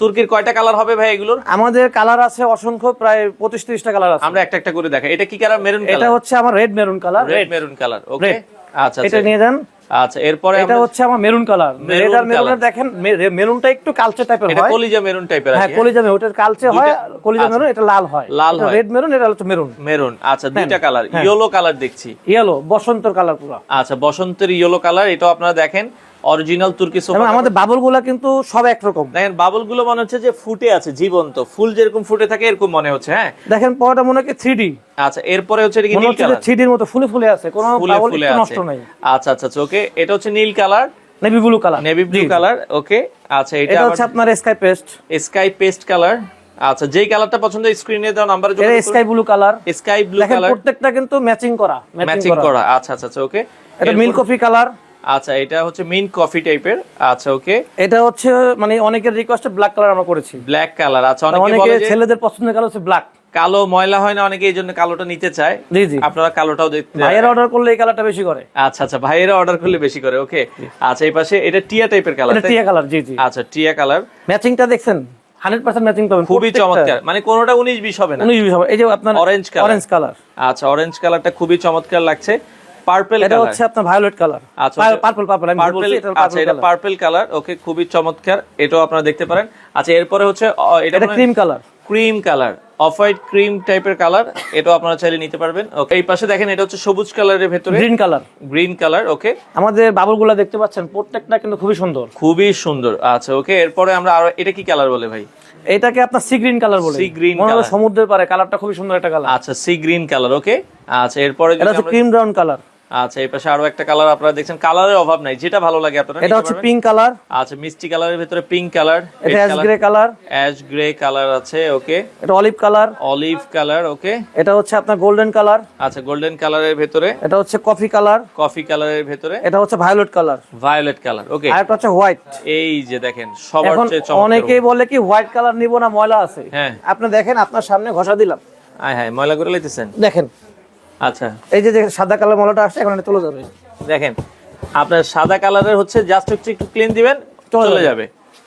তুর্কির কয়টা কালার হবে ভাই এগুলোর? আমাদের কালার আছে অসংখ্য প্রায় পঁচিশ ত্রিশটা কালার আছে। আমরা একটা একটা করে দেখাই। এটা কি কালার মেরুন এটা হচ্ছে আমার red maroon colour red maroon colour okay আচ্ছা এটা আচ্ছা নিয়ে যান। আচ্ছা এরপরে এটা হচ্ছে আমার মেরুন কালার রেড আর মেরুনের দেখেন মেরুনটা একটু কালচে টাইপের এটা কলিজা মেরুন টাইপের হ্যাঁ কলিজা মেরুন ওটার কালচে হয় কলিজা আচ্ছা। মেরুন এটা লাল হয়। লাল হয়। রেড মেরুন এটা হচ্ছে মেরুন মেরুন আচ্ছা দুইটা কালার হ্যাঁ। ইয়েলো কালার দেখছি। ইয়েলো বসন্তর কালার পুরো। আচ্ছা বসন্তের ইয়েলো কালার এটাও আপনারা দেখেন। অরিজিনাল তুর্কি সোফা আমাদের বাবলগুলা কিন্তু সব একরকম। দেখেন বাবলগুলো মনে হচ্ছে যে ফুটে আছে জীবন্ত। ফুল যেরকম ফুটে থাকে এরকম মনে হচ্ছে হ্যাঁ? দেখেন পরটা মনে হয় থ্রি আচ্ছা এরপরে হচ্ছে এটা কি নীল কালার? থ্রি মতো ফুলে ফুলে আছে কোনো ফুলে ফুলে নষ্ট নাই। আচ্ছা আচ্ছা আচ্ছা ওকে এটা হচ্ছে নীল colour. Navy blue colour navy blue colour okay আচ্ছা এটা হচ্ছে আপনার sky paste sky paste colour আচ্ছা যেই কালারটা পছন্দ স্ক্রিনে দাও নাম্বারে এটা sky blue colour sky blue colour প্রত্যেকটা কিন্তু ম্যাচিং করা ম্যাচিং করা। আচ্ছা আচ্ছা আচ্ছা ওকে। এটা মিল্ক কফি কালার আচ্ছা এটা হচ্ছে মিন কফি টাইপের আচ্ছা ওকে এটা হচ্ছে মানে অনেকের রিকোয়েস্টে ব্ল্যাক কালার আমরা করেছি। ব্ল্যাক কালার আচ্ছা অনেকে ছেলেদের পছন্দের কালার হচ্ছে ব্ল্যাক কালো ময়লা হয় না অনেকে এই জন্য কালোটা নিতে চায়। জি জি। আপনারা কালোটাও দেখতে ভাইয়ের অর্ডার করলে এই কালারটা বেশি করে। আচ্ছা আচ্ছা ভাইয়েরা অর্ডার করলে বেশি করে ওকে আচ্ছা এই পাশে এটা টিয়া টাইপের কালার এটা টিয়া কালার জি জি। আচ্ছা টিয়া কালার ম্যাচিংটা দেখছেন? হান্ড্রেড পার্সেন্ট ম্যাচিং পাবেন। খুবই চমৎকার। মানে কোনোটা উনিশ বিশ হবে না। উনিশ বিশ হবে। এই যে আপনার Orange colour। অরেঞ্জ কালার আচ্ছা অরেঞ্জ কালারটা খুবই চমৎকার লাগছে। পার্পল এটা হচ্ছে আপনার ভায়োলেট কালার আচ্ছা পার্পল পার্পল আমি বলছি, এটা আচ্ছা এটা পার্পল কালার ওকে খুবই চমৎকার। এটাও আপনারা দেখতে পারেন। আচ্ছা এরপরে হচ্ছে এটা cream colour cream colour off white cream টাইপের কালার এটাও আপনারা চাইলে নিতে পারবেন। ওকে এই পাশে দেখেন এটা হচ্ছে সবুজ কালারের ভেতরে। Green colour green colour okay. আমাদের বাবুলগুলা দেখতে পাচ্ছেন প্রত্যেকটা কিন্তু খুবই সুন্দর। খুবই সুন্দর আচ্ছা ওকে। এরপরে আমরা আরও এটা কি কালার বলে ভাই? এটাকে আপনার সি গ্রিন কালার বলে। মনে হলো colour। সমুদ্রের পারে কালারটা খুবই সুন্দর একটা কালার আচ্ছা সি গ্রিন কালার ওকে। আচ্ছা এরপরে এটা হচ্ছে ক্রিম ব্রাউন কালার আচ্ছা এই পাশে আরও একটা কালার আপনারা দেখছেন। কালারের অভাব নাই। যেটা ভালো লাগে আপনারা এটা হচ্ছে পিঙ্ক কালার আচ্ছা মিষ্টি কালারের ভিতরে পিঙ্ক কালার এটা ash grey colour ash grey colour আছে ওকে এটা olive colour olive colour okay এটা হচ্ছে আপনার গোল্ডেন কালার আচ্ছা গোল্ডেন কালারের ভেতরে। এটা হচ্ছে কফি কালার কফি কালারের ভেতরে। এটা হচ্ছে violet colour violet colour okay আর একটা হচ্ছে হোয়াইট এই যে দেখেন সবার চেয়ে চমৎকার অনেকেই বলে কি হোয়াইট কালার নিব না ময়লা আছে। হ্যাঁ। আপনি দেখেন আপনার সামনে ঘষা দিলাম। আয় হ্যাঁ ময়লা করে লাইতেছেন? দেখেন। আচ্ছা। এই যে সাদা কালার আসছে এখন এটা চলে যাবে দেখেন আপনার সাদা কালারের হচ্ছে জাস্ট হচ্ছে একটু ক্লিন দিবেন চলে যাবে।